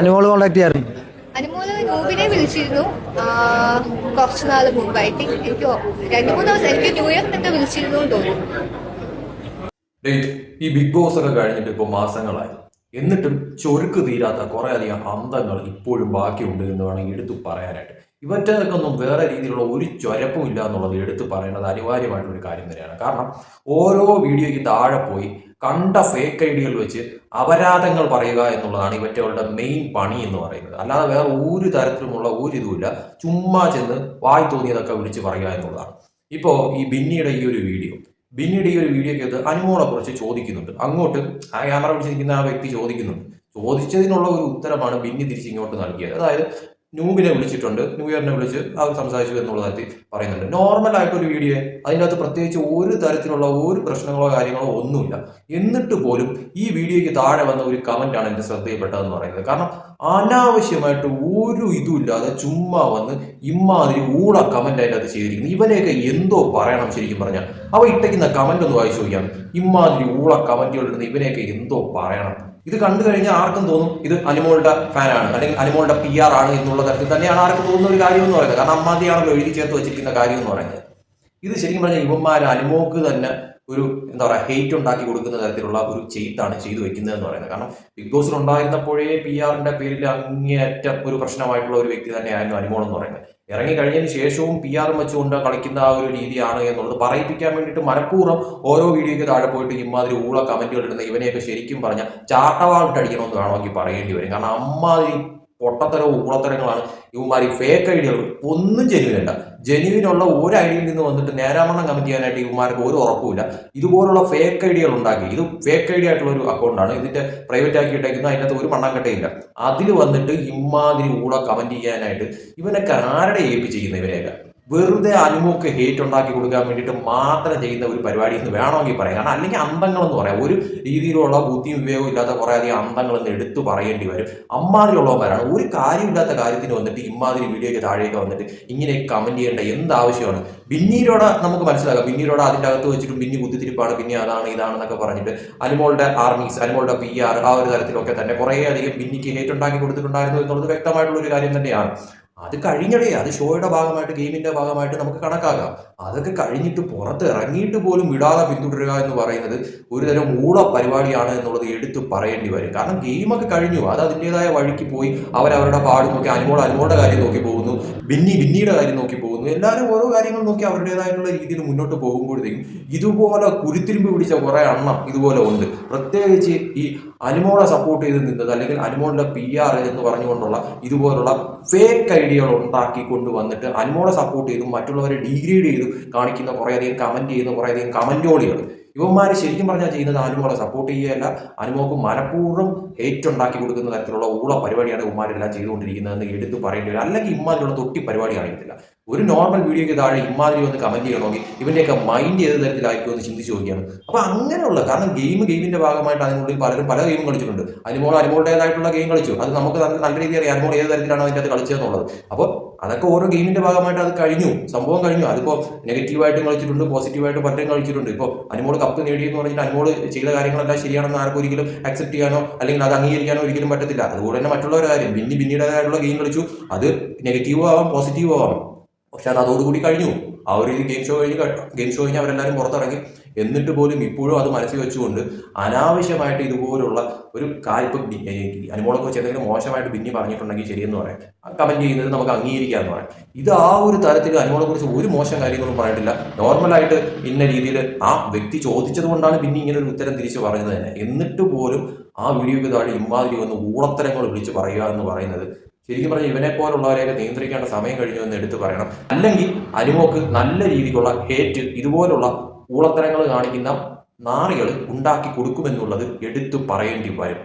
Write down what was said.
Anumol contact ചെയ്യാറുണ്ട്? അനുമോൾ നൂബിനെ വിളിച്ചിരുന്നു. കുറച്ച് നാൾ മുമ്പ്. ഐ തിങ്ക് എനിക്ക് രണ്ടു മൂന്ന് ദിവസം എനിക്ക് ന്യൂ ഇയറിനൊക്കെ വിളിച്ചിരുന്നു തോന്നുന്നു. ഈ ബിഗ് ബോസ് ഒക്കെ കഴിഞ്ഞിട്ട് ഇപ്പോൾ മാസങ്ങളായി. എന്നിട്ടും ചൊരുക്ക് തീരാത്ത കുറെ അധികം അന്തങ്ങൾ ഇപ്പോഴും ബാക്കിയുണ്ട് എന്ന് വേണമെങ്കിൽ എടുത്തു പറയാനായിട്ട്. ഇവറ്റകൾക്കൊന്നും വേറെ രീതിയിലുള്ള ഒരു ചൊരപ്പും ഇല്ല എന്നുള്ളത് എടുത്തു പറയേണ്ടത് അനിവാര്യമായിട്ടുള്ള ഒരു കാര്യം തന്നെയാണ്. കാരണം ഓരോ വീഡിയോയ്ക്ക് താഴെ പോയി കണ്ട ഫേക്ക് ഐഡിയകൾ വെച്ച് അപരാധങ്ങൾ പറയുക എന്നുള്ളതാണ് ഇവറ്റകളുടെ മെയിൻ പണി എന്ന് പറയുന്നത്. അല്ലാതെ വേറെ ഒരു തരത്തിലുമുള്ള ഒരു ഇതുമില്ല. ചുമ്മാ ചെന്ന് വായി തോന്നിയതൊക്കെ വിളിച്ച് പറയുക എന്നുള്ളതാണ്. ഇപ്പോൾ ഈ ബിന്നിയുടെ ഈ ഒരു വീഡിയോ. ബിന്നിയുടെ ഈ ഒരു വീഡിയോക്കകത്ത് അനുമോളെ കുറിച്ച് ചോദിക്കുന്നുണ്ട്. അങ്ങോട്ട് ആ ക്യാമറ പിടിച്ചിരിക്കുന്ന ആ വ്യക്തി ചോദിക്കുന്നുണ്ട്. ചോദിച്ചതിനുള്ള ഒരു ഉത്തരമാണ് ബിന്നി തിരിച്ച് ഇങ്ങോട്ട് നൽകിയത്. അതായത് നൂബിനെ വിളിച്ചിട്ടുണ്ട്. ന്യൂ ഇയറിനെ വിളിച്ച് അവർ സംസാരിച്ചു എന്നുള്ള തരത്തിൽ പറയുന്നുണ്ട്. നോർമൽ ആയിട്ടൊരു വീഡിയോ അതിന്റെ അകത്ത് പ്രത്യേകിച്ച് ഒരു തരത്തിലുള്ള ഒരു പ്രശ്നങ്ങളോ കാര്യങ്ങളോ ഒന്നുമില്ല. എന്നിട്ട് പോലും ഈ വീഡിയോയ്ക്ക് താഴെ വന്ന ഒരു കമന്റ് ആണ് എന്റെ ശ്രദ്ധയിൽപ്പെട്ടതെന്ന് പറയുന്നത്. കാരണം അനാവശ്യമായിട്ട് ഒരു ഇതുമില്ലാതെ ചുമ്മാ വന്ന് ഇമ്മാതിരി ഊള കമന്റ് അതിന്റെ അകത്ത് ചെയ്തിരിക്കുന്നു. ഇവനെയൊക്കെ എന്തോ പറയണം ശരിക്കും പറഞ്ഞാൽ. അവ ഇട്ടയ്ക്കുന്ന കമന്റ് ഒന്ന് വായിച്ചു നോക്കിയാണ് ഇമ്മാതിരി ഊള കമന്റുകൾ ഇടുന്ന ഇവനെയൊക്കെ എന്തോ പറയണം. ഇത് കണ്ടു കഴിഞ്ഞാൽ ആർക്കും തോന്നും ഇത് അനുമോളുടെ ഫാനാണ്. അല്ലെങ്കിൽ അനുമോളുടെ പി ആർ ആണ് എന്നുള്ള തരത്തിൽ തന്നെയാണ് ആർക്കും തോന്നുന്ന ഒരു കാര്യം എന്ന് പറയുന്നത്. കാരണം അമ്മാതിയാണല്ലോ എഴുതി ചേർത്ത് വെച്ചിരിക്കുന്ന കാര്യം എന്ന് പറയുന്നത്. ഇത് ശരിക്കും പറഞ്ഞാൽ ഇവന്മാർ അനുമോക്ക് തന്നെ ഒരു എന്താ പറയുക ഹെയ്റ്റ് ഉണ്ടാക്കി കൊടുക്കുന്ന തരത്തിലുള്ള ഒരു ചെയ്ത്താണ് ചെയ്തു വെക്കുന്നത് എന്ന് പറയുന്നത്. കാരണം ബിഗ് ബോസിൽ ഉണ്ടായിരുന്നപ്പോഴേ പി ആറിന്റെ പേരിൽ അങ്ങേയറ്റം ഒരു പ്രശ്നമായിട്ടുള്ള ഒരു വ്യക്തി തന്നെയായിരുന്നു അനുമോൾ എന്ന് പറയുന്നത്. ഇറങ്ങി കഴിഞ്ഞതിന് ശേഷവും പി ആറും വെച്ചുകൊണ്ട് കളിക്കുന്ന ആ ഒരു രീതിയാണ് എന്നുള്ളത് പറയിപ്പിക്കാൻ വേണ്ടിയിട്ട് മനഃപൂർവം ഓരോ വീഡിയോയ്ക്ക് താഴെ പോയിട്ട് ഇമാതിരി ഊള കമന്റുകൾ ഇടുന്ന ഇവനെയൊക്കെ ശരിക്കും പറഞ്ഞാൽ ചാട്ടവാളിട്ട് അടിക്കണമെന്ന് വേണമെങ്കിൽ പറയേണ്ടി വരും. കാരണം അമ്മാതിരി പൊട്ടത്തരവും കുളത്തരങ്ങളാണ് ഇവന്മാർ ഫേക്ക് ഐഡിയകൾ ഒന്നും ജെനുവിനല്ല ജെനുവിനുള്ള ഒരു ഐഡിയയിൽ നിന്ന് വന്നിട്ട് നേരാമണം കമ്മിറ്റ് ചെയ്യാനായിട്ട് ഇവന്മാർക്ക് ഒരു ഉറപ്പുമില്ല. ഇതുപോലുള്ള ഫേക്ക് ഐഡിയകൾ ഉണ്ടാക്കി. ഇത് ഫേക്ക് ഐഡിയ ആയിട്ടുള്ള ഒരു അക്കൗണ്ടാണ് ഇതിന്റെ പ്രൈവറ്റ് ആക്കി ഇട്ടേക്കുന്ന അതിനകത്ത് ഒരു മണ്ണാങ്കട്ടയില്ല അതിൽ വന്നിട്ട് ഇമ്മാതിരി കൂടെ കമന്റ് ചെയ്യാനായിട്ട് ഇവനൊക്കെ ആരുടെ ഏൽപ്പിച്ചിരിക്കുന്ന ഇവരെയൊക്കെ? വെറുതെ അനുമോക്ക് ഹേറ്റ് ഉണ്ടാക്കി കൊടുക്കാൻ വേണ്ടിയിട്ട് മാത്രം ചെയ്യുന്ന ഒരു പരിപാടി എന്ന് വേണമെങ്കിൽ പറയാം. കാരണം അല്ലെങ്കിൽ അന്തങ്ങളെന്ന് പറയാം. ഒരു രീതിയിലുള്ള ബുദ്ധിയും വിവേകവും ഇല്ലാത്ത കുറേ അധികം അന്തങ്ങളെന്ന് എടുത്തു പറയേണ്ടി വരും. അമ്മാതിരിയുള്ളവന്മാരാണ്. ഒരു കാര്യമില്ലാത്ത കാര്യത്തിന് വന്നിട്ട് ഇമ്മാതിരി വീഡിയോയ്ക്ക് താഴേക്ക് വന്നിട്ട് ഇങ്ങനെ കമന്റ് ചെയ്യേണ്ട എന്ത് ആവശ്യമാണ് ബിന്നീരോടെ നമുക്ക് മനസ്സിലാക്കാം. ബിന്നീരോടെ അതിന്റെ അകത്ത് വെച്ചിട്ടും ബിന്നി കുത്തിത്തിരിപ്പാണ് പിന്നെ അതാണ് ഇതാണെന്നൊക്കെ പറഞ്ഞിട്ട് അനുമോളുടെ ആർമീസ് അനുമോളുടെ പി ആർ ആ ഒരു തരത്തിലൊക്കെ തന്നെ കുറേ അധികം ബിന്നിക്ക് ഹേറ്റ് ഉണ്ടാക്കി കൊടുത്തിട്ടുണ്ടായിരുന്നു എന്നുള്ളത് വ്യക്തമായിട്ടുള്ള ഒരു കാര്യം തന്നെയാണ്. അത് കഴിഞ്ഞടേ അത് ഷോയുടെ ഭാഗമായിട്ട് ഗെയിമിന്റെ ഭാഗമായിട്ട് നമുക്ക് കണക്കാക്കാം. അതൊക്കെ കഴിഞ്ഞിട്ട് പുറത്ത് ഇറങ്ങിയിട്ട് പോലും വിടാതെ പിന്തുടരുക എന്ന് പറയുന്നത് ഒരു തരം ഊള പരിപാടിയാണ് എന്നുള്ളത് എടുത്തു പറയേണ്ടി വരും. കാരണം ഗെയിമൊക്കെ കഴിഞ്ഞു അത് അതിന്റെതായ വഴിക്ക് പോയി അവരവരുടെ പാട് നോക്കി അനുമോൾ അനുമോളുടെ കാര്യം നോക്കി പോകുന്നു ബിന്നി ബിന്നിയുടെ കാര്യം നോക്കി പോകുന്നു എല്ലാവരും ഓരോ കാര്യങ്ങൾ നോക്കി അവരുടേതായിട്ടുള്ള രീതിയിൽ മുന്നോട്ട് പോകുമ്പോഴത്തേക്കും ഇതുപോലെ കുരുത്തിരിമ്പ് പിടിച്ച കുറെ എണ്ണം ഇതുപോലെ ഉണ്ട്. പ്രത്യേകിച്ച് ഈ അനുമോളെ സപ്പോർട്ട് ചെയ്ത് നിന്നത് അല്ലെങ്കിൽ അനുമോളിന്റെ പി ആർ എന്ന് പറഞ്ഞുകൊണ്ടുള്ള ഇതുപോലുള്ള ഫേക്ക് ഐഡിയകൾ ഉണ്ടാക്കി കൊണ്ടുവന്നിട്ട് അനുമോളെ സപ്പോർട്ട് ചെയ്തും മറ്റുള്ളവരെ ഡീഗ്രേഡ് ചെയ്തും കാണിക്കുന്ന കുറേയധികം കമന്റ് ചെയ്യുന്ന കുറേയധികം കമന്റോളികൾ ഇവന്മാർ ശരിക്കും പറഞ്ഞാൽ ചെയ്യുന്നത് അനുമോളെ സപ്പോർട്ട് ചെയ്യുകയല്ല. അനുമോക്ക് മനഃപൂർവം ഹേറ്റ് ഉണ്ടാക്കി കൊടുക്കുന്ന തരത്തിലുള്ള ഊള പരിപാടിയാണ് ഇവന്മാരെല്ലാം ചെയ്തുകൊണ്ടിരിക്കുന്നതെന്ന് എടുത്ത് പറയേണ്ടി വരും. അല്ലെങ്കിൽ ഇമ്മാതിരിയുള്ള തൊട്ടി പരിപാടി കാണിക്കത്തില്ല ഒരു നോർമൽ വീഡിയോയ്ക്ക് താഴെ ഇമ്മാതിരി വന്ന് കമന്റ് ചെയ്യണമെങ്കിൽ ഇവന്റെയൊക്കെ മൈൻഡ് ഏത് തരത്തിലായിരിക്കും എന്ന് ചിന്തിച്ച് നോക്കിയാണ് അപ്പൊ അങ്ങനെയുള്ള കാരണം ഗെയിം ഗെയിമിന്റെ ഭാഗമായിട്ട് അതിനുള്ളിൽ പലരും പല ഗെയിം കളിച്ചിട്ടുണ്ട്. അനുമോൾ അനുമോളുടേതായിട്ടുള്ള ഗെയിം കളിച്ചു. അത് നമുക്ക് നല്ല രീതിയിൽ അറിയാം. അനുമോൾ ഏത് തരത്തിലാണ് അതിന്റെ അത് കളിച്ചതെന്നുള്ളത്. അപ്പോൾ അതൊക്കെ ഓരോ ഗെയിമിന്റെ ഭാഗമായിട്ട് അത് കഴിഞ്ഞു. സംഭവം കഴിഞ്ഞു. അതിപ്പോ നെഗറ്റീവായിട്ടും കളിച്ചിട്ടുണ്ട് പോസിറ്റീവായിട്ട് പലരും കളിച്ചിട്ടുണ്ട്. ഇപ്പോൾ അനുമോൾ കപ്പ് നേടിയെന്ന് പറഞ്ഞിട്ട് അനുമോൾ ചെയ്ത കാര്യങ്ങളെല്ലാം ശരിയാണെന്ന് ആർക്കും ഒരിക്കലും അക്സെപ്റ്റ് ചെയ്യാനോ അല്ലെങ്കിൽ അത് അംഗീകരിക്കാനോ ഒരിക്കലും പറ്റത്തില്ല. അതുപോലെ തന്നെ മറ്റുള്ളവരുടെ കാര്യം. ബിന്നി ബിന്നിയുടേതായിട്ടുള്ള ഗെയിം കളിച്ചു. അത് നെഗറ്റീവ് ആവാം പോസിറ്റീവ് ആവാം. പക്ഷെ അത് അതോടുകൂടി കഴിഞ്ഞു. ആ ഒരു ഗെയിം ഷോ കഴിഞ്ഞ് ഗെയിം ഷോ കഴിഞ്ഞ് അവരെല്ലാവരും പുറത്തിറങ്ങി. എന്നിട്ട് പോലും ഇപ്പോഴും അത് മനസ്സിൽ വെച്ചുകൊണ്ട് അനാവശ്യമായിട്ട് ഇതുപോലുള്ള ഒരു കാര്യം ഇപ്പം വെച്ച് കുറിച്ച് എന്തെങ്കിലും മോശമായിട്ട് ബിന്നി പറഞ്ഞിട്ടുണ്ടെങ്കിൽ ശരിയെന്ന് പറയാം. കമന്റ് ചെയ്യുന്നത് നമുക്ക് അംഗീകരിക്കാമെന്ന് പറയാം. ഇത് ആ ഒരു തരത്തിൽ അനുമോളെ കുറിച്ച് ഒരു മോശം കാര്യങ്ങളും പറഞ്ഞിട്ടില്ല. നോർമലായിട്ട് ഇന്ന രീതിയിൽ ആ വ്യക്തി ചോദിച്ചത് കൊണ്ടാണ് ബിന്നി ഇങ്ങനെ ഒരു ഉത്തരം തിരിച്ചു പറഞ്ഞത് തന്നെ. എന്നിട്ട് പോലും ആ വീഡിയോയ്ക്ക് താഴെ ഇമാതിരി വന്ന് ഊളത്തരങ്ങൾ വിളിച്ച് പറയുക എന്ന് പറയുന്നത് ശരിക്കും പറഞ്ഞാൽ ഇവനെ പോലുള്ളവരെയൊക്കെ നിയന്ത്രിക്കേണ്ട സമയം കഴിഞ്ഞു എന്ന് എടുത്തു പറയണം. അല്ലെങ്കിൽ അനുമോക്ക് നല്ല രീതിക്കുള്ള ഹേറ്റ് ഇതുപോലുള്ള ഊളത്തരങ്ങൾ കാണിക്കുന്ന നാറികൾ ഉണ്ടാക്കി കൊടുക്കുമെന്നുള്ളത് എടുത്തു പറയേണ്ടി വരും.